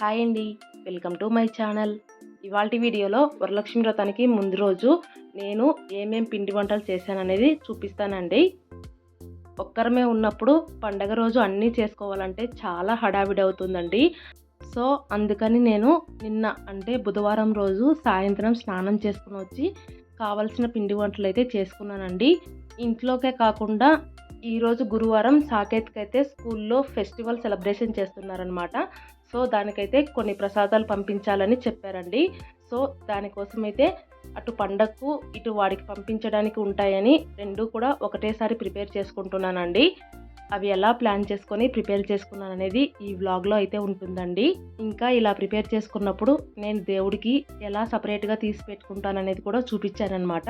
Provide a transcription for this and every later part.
Hi అండి. Welcome to my channel. ఇవాళ వీడియోలో వరలక్ష్మి వ్రతానికి ముందు రోజు నేను ఏమేం పిండి వంటలు చేశాననేది చూపిస్తానండి. ఒక్కరమే ఉన్నప్పుడు పండగ రోజు అన్నీ చేసుకోవాలంటే చాలా హడావిడి అవుతుందండి సో అందుకని నేను నిన్న అంటే బుధవారం రోజు సాయంత్రం స్నానం చేసుకుని వచ్చి కావలసిన పిండి వంటలు అయితే చేసుకున్నానండి. ఇంట్లోకే కాకుండా ఈరోజు గురువారం సాకేత్కి అయితే స్కూల్లో ఫెస్టివల్ సెలబ్రేషన్ చేస్తున్నారనమాట. సో దానికైతే కొన్ని ప్రసాదాలు పంపించాలని చెప్పారండి. సో దానికోసం అయితే అటు పండగకు ఇటు వాడికి పంపించడానికి ఉంటాయని రెండు కూడా ఒకటేసారి ప్రిపేర్ చేసుకుంటున్నానండి. అవి ఎలా ప్లాన్ చేసుకొని ప్రిపేర్ చేసుకున్నాను అనేది ఈ వ్లాగ్లో అయితే ఉంటుందండి. ఇంకా ఇలా ప్రిపేర్ చేసుకున్నప్పుడు నేను దేవుడికి ఎలా సపరేట్గా తీసి పెట్టుకుంటాననేది కూడా చూపించానమాట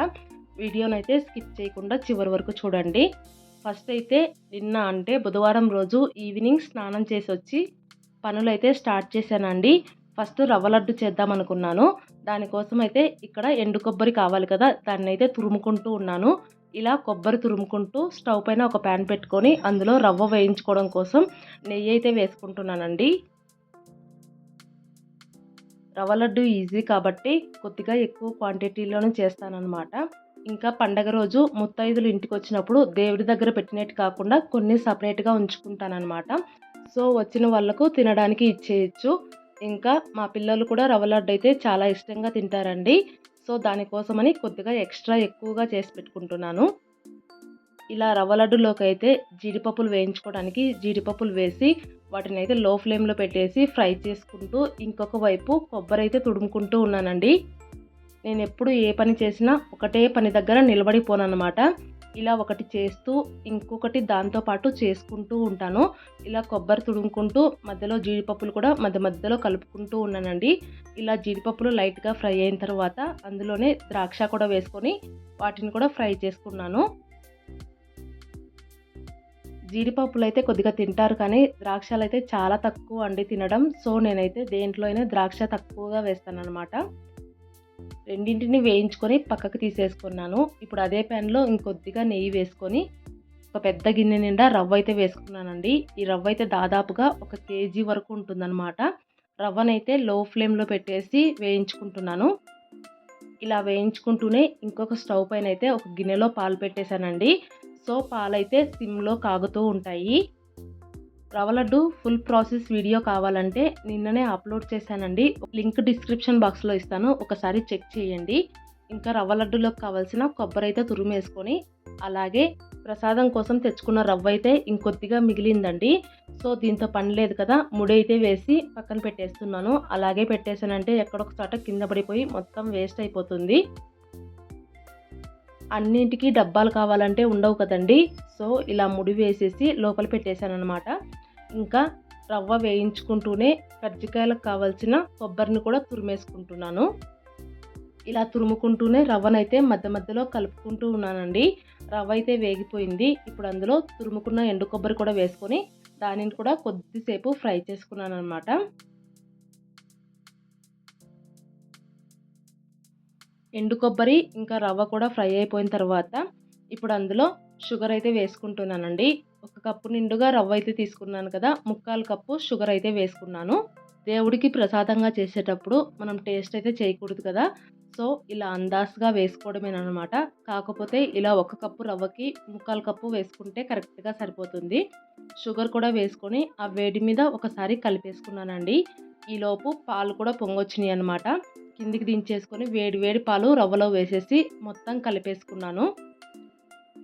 వీడియోనైతే స్కిప్ చేయకుండా చివరి వరకు చూడండి. ఫస్ట్ అయితే నిన్న అంటే బుధవారం రోజు ఈవినింగ్ స్నానం చేసి వచ్చి పనులైతే స్టార్ట్ చేశానండి. ఫస్ట్ రవ్వ లడ్డు చేద్దాం అనుకున్నాను. దానికోసం అయితే ఇక్కడ ఎండు కొబ్బరి కావాలి కదా దాన్ని అయితే తురుముకుంటూ ఉన్నాను. ఇలా కొబ్బరి తురుముకుంటూ స్టవ్ పైన ఒక ప్యాన్ పెట్టుకొని అందులో రవ్వ వేయించుకోవడం కోసం నెయ్యి అయితే వేసుకుంటున్నానండి. రవ్వ లడ్డు ఈజీ కాబట్టి కొద్దిగా ఎక్కువ క్వాంటిటీలోనే చేస్తానన్నమాట. ఇంకా పండగ రోజు ముత్తైదులు ఇంటికి వచ్చినప్పుడు దేవుడి దగ్గర పెట్టినట్టు కాకుండా కొన్ని సపరేట్గా ఉంచుకుంటానన్నమాట. సో వచ్చిన వాళ్ళకు తినడానికి ఇచ్చేయచ్చు. ఇంకా మా పిల్లలు కూడా రవ్వ లడ్డు అయితే చాలా ఇష్టంగా తింటారండి. సో దానికోసమని కొద్దిగా ఎక్స్ట్రా ఎక్కువగా చేసి పెట్టుకుంటున్నాను. ఇలా రవ్వ లడ్డులోకి అయితే జీడిపప్పులు వేయించుకోవడానికి జీడిపప్పులు వేసి వాటిని అయితే లో ఫ్లేమ్లో పెట్టేసి ఫ్రై చేసుకుంటూ ఇంకొక వైపు కొబ్బరి అయితే తుడుముకుంటూ ఉన్నానండి. నేను ఎప్పుడు ఏ పని చేసినా ఒకటే పని దగ్గర నిలబడిపోనమాట ఇలా ఒకటి చేస్తూ ఇంకొకటి దాంతోపాటు చేసుకుంటూ ఉంటాను. ఇలా కొబ్బరి తుడుముకుంటూ మధ్యలో జీడిపప్పులు కూడా మధ్య మధ్యలో కలుపుకుంటూ ఉన్నానండి. ఇలా జీడిపప్పులు లైట్గా ఫ్రై అయిన తర్వాత అందులోనే ద్రాక్ష కూడా వేసుకొని వాటిని కూడా ఫ్రై చేసుకున్నాను. జీడిపప్పులు అయితే కొద్దిగా తింటారు కానీ ద్రాక్షలు అయితే చాలా తక్కువ అండి తినడం. సో నేనైతే దేంట్లో అయినా ద్రాక్ష తక్కువగా వేస్తాను అనమాట రెండింటిని వేయించుకొని పక్కకు తీసేసుకున్నాను. ఇప్పుడు అదే ప్యాన్లో ఇంకొద్దిగా నెయ్యి వేసుకొని ఒక పెద్ద గిన్నె నిండా రవ్వ అయితే వేసుకున్నానండి. ఈ రవ్వ అయితే దాదాపుగా ఒక కేజీ వరకు ఉంటుందన్నమాట. రవ్వనైతే లో ఫ్లేమ్లో పెట్టేసి వేయించుకుంటున్నాను. ఇలా వేయించుకుంటూనే ఇంకొక స్టవ్ పైన అయితే ఒక గిన్నెలో పాలు పెట్టేశానండి. సో పాలైతే సిమ్లో కాగుతూ ఉంటాయి. రవ్వ లడ్డు ఫుల్ ప్రాసెస్ వీడియో కావాలంటే నిన్ననే అప్లోడ్ చేశానండి. లింక్ డిస్క్రిప్షన్ బాక్స్లో ఇస్తాను. ఒకసారి చెక్ చేయండి. ఇంకా రవ్వ లడ్డులోకి కావాల్సిన కొబ్బరి అయితే తురుమేసుకొని అలాగే ప్రసాదం కోసం తెచ్చుకున్న రవ్వ అయితే ఇంకొద్దిగా మిగిలిందండి. సో దీంతో పని లేదు కదా. ముడైతే వేసి పక్కన పెట్టేస్తున్నాను. అలాగే పెట్టేశానంటే ఎక్కడొక చోట కింద పడిపోయి మొత్తం వేస్ట్ అయిపోతుంది. అన్నింటికి డబ్బాలు కావాలంటే ఉండవు కదండి. సో ఇలా ముడి వేసేసి లోపల పెట్టేశాను అనమాట ఇంకా రవ్వ వేయించుకుంటూనే కజ్జికాయలకు కావాల్సిన కొబ్బరిని కూడా తురిమేసుకుంటున్నాను. ఇలా తురుముకుంటూనే రవ్వనైతే మధ్య మధ్యలో కలుపుకుంటూ ఉన్నానండి. రవ్వ అయితే వేగిపోయింది. ఇప్పుడు అందులో తురుముకున్న ఎండు కొబ్బరి కూడా వేసుకొని దానిని కూడా కొద్దిసేపు ఫ్రై చేసుకున్నాను అనమాట ఎండు కొబ్బరి ఇంకా రవ్వ కూడా ఫ్రై అయిపోయిన తర్వాత ఇప్పుడు అందులో షుగర్ అయితే వేసుకుంటున్నానండి. ఒక కప్పు నిండుగా రవ్వ అయితే తీసుకున్నాను కదా ముక్కాలు కప్పు షుగర్ అయితే వేసుకున్నాను. దేవుడికి ప్రసాదంగా చేసేటప్పుడు మనం టేస్ట్ అయితే చేయకూడదు కదా. సో ఇలా అందాస్గా వేసుకోవడమేనమాట కాకపోతే ఇలా ఒక కప్పు రవ్వకి ముక్కాలు కప్పు వేసుకుంటే కరెక్ట్గా సరిపోతుంది. షుగర్ కూడా వేసుకొని ఆ వేడి మీద ఒకసారి కలిపేసుకున్నానండి. ఈలోపు పాలు కూడా పొంగొచ్చినాయి అనమాట కిందికి దించేసుకొని వేడి వేడి పాలు రవ్వలో వేసేసి మొత్తం కలిపేసుకున్నాను.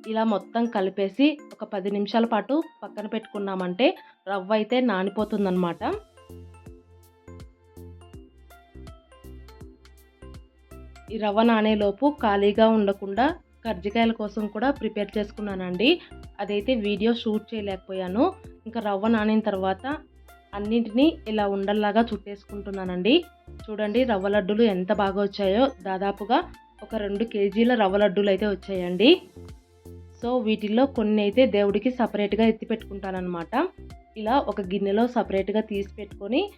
ఇలా మొత్తం కలిపేసి ఒక పది నిమిషాల పాటు పక్కన పెట్టుకున్నామంటే రవ్వ అయితే నానిపోతుందన్నమాట. ఈ రవ్వ నానేలోపు ఖాళీగా ఉండకుండా కర్జికాయల కోసం కూడా ప్రిపేర్ చేసుకున్నానండి. అదైతే వీడియో షూట్ చేయలేకపోయాను. ఇంకా రవ్వ నానిన తర్వాత అన్నింటినీ ఇలా ఉండల్లాగా చుట్టేసుకుంటున్నానండి. చూడండి రవ్వ లడ్డూలు ఎంత బాగా వచ్చాయో. దాదాపుగా ఒక రెండు కేజీల రవ్వ లడ్డూలు అయితే వచ్చాయండి. సో వీటిల్లో కొన్ని అయితే దేవుడికి సపరేట్గా ఎత్తి పెట్టుకుంటానమాట ఇలా ఒక గిన్నెలో సపరేట్గా తీసి పెట్టుకొని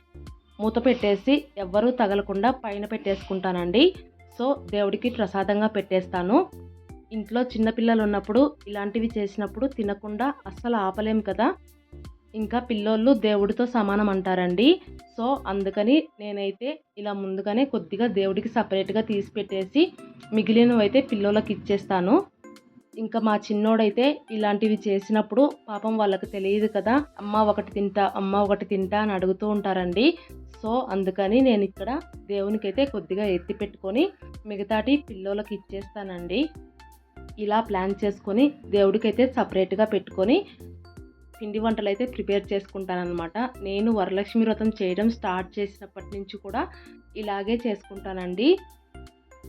మూత పెట్టేసి ఎవ్వరూ తగలకుండా పైన పెట్టేసుకుంటానండి. సో దేవుడికి ప్రసాదంగా పెట్టేస్తాను. ఇంట్లో చిన్నపిల్లలు ఉన్నప్పుడు ఇలాంటివి చేసినప్పుడు తినకుండా అస్సలు ఆపలేం కదా. ఇంకా పిల్లోళ్ళు దేవుడితో సమానం అంటారండి. సో అందుకని నేనైతే ఇలా ముందుగానే కొద్దిగా దేవుడికి సపరేట్గా తీసి పెట్టేసి మిగిలినవి అయితే పిల్లోళ్ళకి ఇచ్చేస్తాను. ఇంకా మా చిన్నోడైతే ఇలాంటివి చేసినప్పుడు పాపం వాళ్ళకి తెలియదు కదా అమ్మ ఒకటి తింటా అమ్మ ఒకటి తింటా అని అడుగుతూ ఉంటారండి. సో అందుకని నేను ఇక్కడ దేవునికైతే కొద్దిగా ఎత్తి పెట్టుకొని మిగతాటి పిల్లలకి ఇచ్చేస్తానండి. ఇలా ప్లాన్ చేసుకొని దేవుడికైతే సపరేట్గా పెట్టుకొని పిండి వంటలు అయితే ప్రిపేర్ చేసుకుంటానమాట నేను వరలక్ష్మి వ్రతం చేయడం స్టార్ట్ చేసినప్పటి నుంచి కూడా ఇలాగే చేసుకుంటానండి.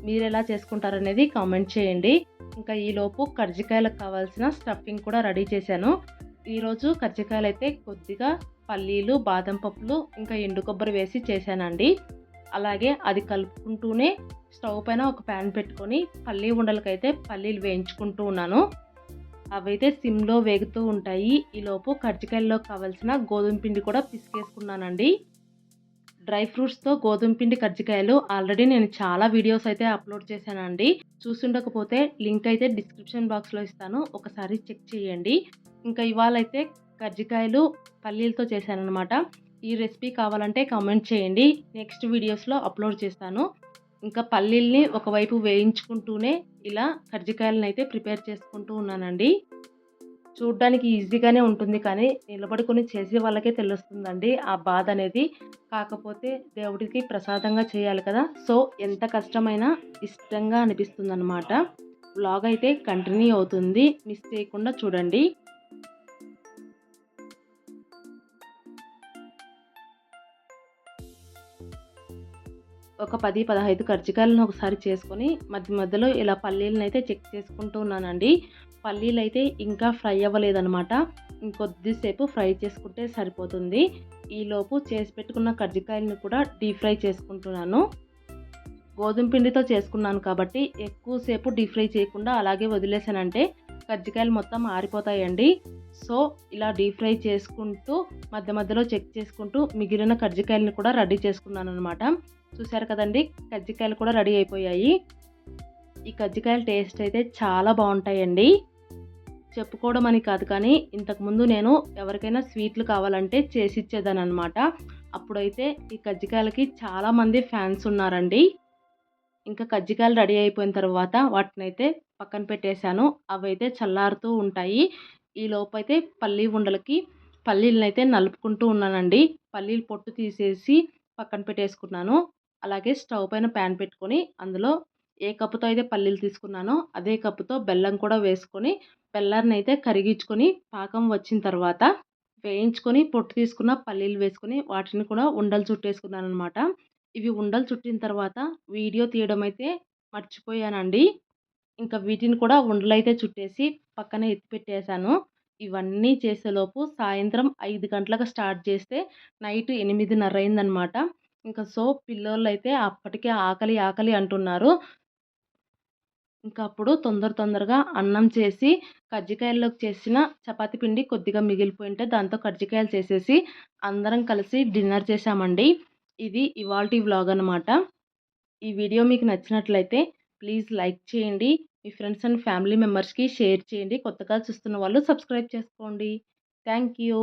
మీరు ఎలా చేసుకుంటారనేది కామెంట్ చేయండి. ఇంకా ఈలోపు కర్జికాయలకు కావాల్సిన స్టఫింగ్ కూడా రెడీ చేశాను. ఈరోజు కర్జికాయలు అయితే కొద్దిగా పల్లీలు బాదం పప్పులు ఇంకా ఎండు కొబ్బరి వేసి చేశానండి. అలాగే అది కలుపుకుంటూనే స్టవ్ పైన ఒక ప్యాన్ పెట్టుకొని పల్లీ ఉండలకైతే పల్లీలు వేయించుకుంటూ ఉన్నాను. అవైతే సిమ్లో వేగుతూ ఉంటాయి. ఈలోపు కర్జికాయల్లో కావాల్సిన గోధుమ పిండి కూడా పిసికేసుకున్నానండి. డ్రై ఫ్రూట్స్తో గోధుమ పిండి కజ్జికాయలు ఆల్రెడీ నేను చాలా వీడియోస్ అయితే అప్లోడ్ చేశానండి. చూసుండకపోతే లింక్ అయితే డిస్క్రిప్షన్ బాక్స్లో ఇస్తాను. ఒకసారి చెక్ చేయండి. ఇంకా ఇవాళ అయితే కజ్జికాయలు పల్లీలతో చేశానమాట ఈ రెసిపీ కావాలంటే కామెంట్ చేయండి. నెక్స్ట్ వీడియోస్లో అప్లోడ్ చేస్తాను. ఇంకా పల్లీల్ని ఒకవైపు వేయించుకుంటూనే ఇలా కజ్జికాయలను అయితే ప్రిపేర్ చేసుకుంటూ ఉన్నానండి. చూడ్డానికి ఈజీగానే ఉంటుంది కానీ నిలబడుకొని చేసే వాళ్ళకే తెలుస్తుందండి ఆ బాధ అనేది. కాకపోతే దేవుడికి ప్రసాదంగా చేయాలి కదా. సో ఎంత కష్టమైనా ఇష్టంగా అనిపిస్తుంది అనమాట బ్లాగ్ అయితే కంటిన్యూ అవుతుంది. మిస్ చేయకుండా చూడండి. ఒక పది పదహైదు కర్జికాయలను ఒకసారి చేసుకొని మధ్య మధ్యలో ఇలా పల్లీలను అయితే చెక్ చేసుకుంటూ ఉన్నానండి. పల్లీలు అయితే ఇంకా ఫ్రై అవ్వలేదనమాట ఇంకొద్దిసేపు ఫ్రై చేసుకుంటే సరిపోతుంది. ఈలోపు చేసి పెట్టుకున్న కజ్జికాయలను కూడా డీప్ ఫ్రై చేసుకుంటున్నాను. గోధుమ పిండితో చేసుకున్నాను కాబట్టి ఎక్కువసేపు డీప్ ఫ్రై చేయకుండా అలాగే వదిలేసానంటే కజ్జికాయలు మొత్తం ఆరిపోతాయండి. సో ఇలా డీప్ ఫ్రై చేసుకుంటూ మధ్య మధ్యలో చెక్ చేసుకుంటూ మిగిలిన కజ్జికాయలను కూడా రెడీ చేసుకున్నాను అనమాట చూసారు కదండి కజ్జికాయలు కూడా రెడీ అయిపోయాయి. ఈ కజ్జికాయల టేస్ట్ అయితే చాలా బాగుంటాయండి. చెప్పుకోవడం అని కాదు కానీ ఇంతకుముందు నేను ఎవరికైనా స్వీట్లు కావాలంటే చేసి ఇచ్చేదాని అనమాట అప్పుడైతే ఈ కజ్జికాయలకి చాలామంది ఫ్యాన్స్ ఉన్నారండి. ఇంకా కజ్జికాయలు రెడీ అయిపోయిన తర్వాత వాటినైతే పక్కన పెట్టేశాను. అవి అయితే చల్లారుతూ ఉంటాయి. ఈ లోపైతే పల్లీ ఉండలకి పల్లీలనైతే నలుపుకుంటూ ఉన్నానండి. పల్లీలు పొట్టు తీసేసి పక్కన పెట్టేసుకున్నాను. అలాగే స్టవ్ పైన ప్యాన్ పెట్టుకొని అందులో ఏ కప్పుతో అయితే పల్లీలు తీసుకున్నానో అదే కప్పుతో బెల్లం కూడా వేసుకొని బెల్లాన్ని అయితే కరిగించుకొని పాకం వచ్చిన తర్వాత వేయించుకొని పొట్టు తీసుకున్న పల్లీలు వేసుకొని వాటిని కూడా ఉండలు చుట్టేసుకున్నాను అనమాట ఇవి ఉండలు చుట్టిన తర్వాత వీడియో తీయడం అయితే మర్చిపోయానండి. ఇంకా వీటిని కూడా ఉండలైతే చుట్టేసి పక్కన ఎత్తి పెట్టేశాను. ఇవన్నీ చేసేలోపు సాయంత్రం ఐదు గంటలకు స్టార్ట్ చేస్తే నైట్ ఎనిమిదిన్నర అయిందనమాట ఇంకా సో పిల్లోళ్ళు అయితే అప్పటికే ఆకలి ఆకలి అంటున్నారు. ఇంకా అప్పుడు తొందర తొందరగా అన్నం చేసి కజ్జికాయల్లోకి చేసిన చపాతీ పిండి కొద్దిగా మిగిలిపోయింటే దాంతో కజ్జికాయలు చేసేసి అందరం కలిసి డిన్నర్ చేసామండి ఇది ఇవాల్టి వ్లాగ్ అనమాట ఈ వీడియో మీకు నచ్చినట్లయితే ప్లీజ్ లైక్ చేయండి. మీ ఫ్రెండ్స్ అండ్ ఫ్యామిలీ మెంబర్స్కి షేర్ చేయండి. కొత్తగా చూస్తున్న వాళ్ళు సబ్స్క్రైబ్ చేసుకోండి. Thank you.